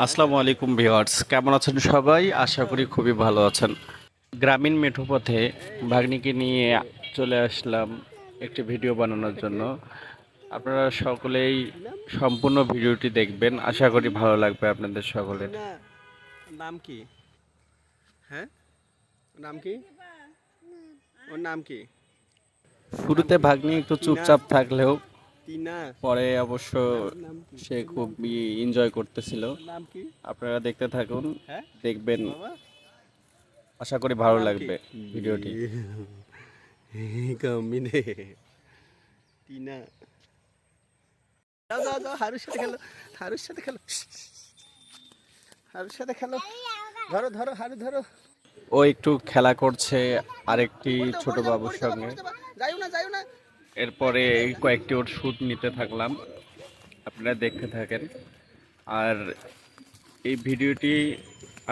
আসসালামু আলাইকুম ভিওয়ার্স কেমন আছেন সবাই? আশা করি খুবই ভালো আছেন। গ্রামীণ মেঠোপথে ভাগ্নিকে নিয়ে চলে আসলাম একটি ভিডিও বানানোর জন্য। আপনারা সকলেই সম্পূর্ণ ভিডিওটি দেখবেন আশা করি ভালো লাগবে আপনাদের সকলের। নাম কি? হ্যাঁ? নাম কি? ওর নাম কি? শুরুতে ভাগ্নি একটু চুপচাপ থাকলেও পরে অবশ্য সে খুবই এনজয় করতেছিল। আপনারা দেখতে থাকুন হ্যাঁ? দেখবেন। আশা করি ভালো লাগবে ভিডিওটি। কামিনে টিনা। যাও যাও যাও হারুর সাথে খেলো হারুর সাথে খেলো। হারুর সাথে খেলো। ধরো ধরো হারু ধরো। ও একটু খেলা করছে আরেকটি ছোট বাবুর সঙ্গে। যাইও না যাইও না। এরপরে কয়েকটি ওর শ্যুট নিতে থাকলাম। আপনারা দেখতে থাকেন। আর এই ভিডিওটি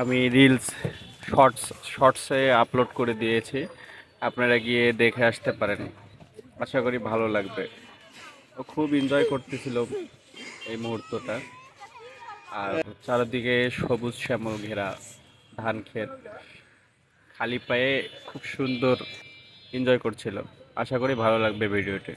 আমি রিলস শর্টস শর্টসে আপলোড করে দিয়েছি। আপনারা গিয়ে দেখে আসতে পারেন। আশা করি ভালো লাগবে। ও খুব এনজয় করতেছিল এই মুহূর্তটা। আর চারিদিকে সবুজ শ্যামল ঘেরা ধান ক্ষেত খালি পায়ে খুব সুন্দর এনজয় করছিল আশা করি ভালো লাগবে ভিডিওটি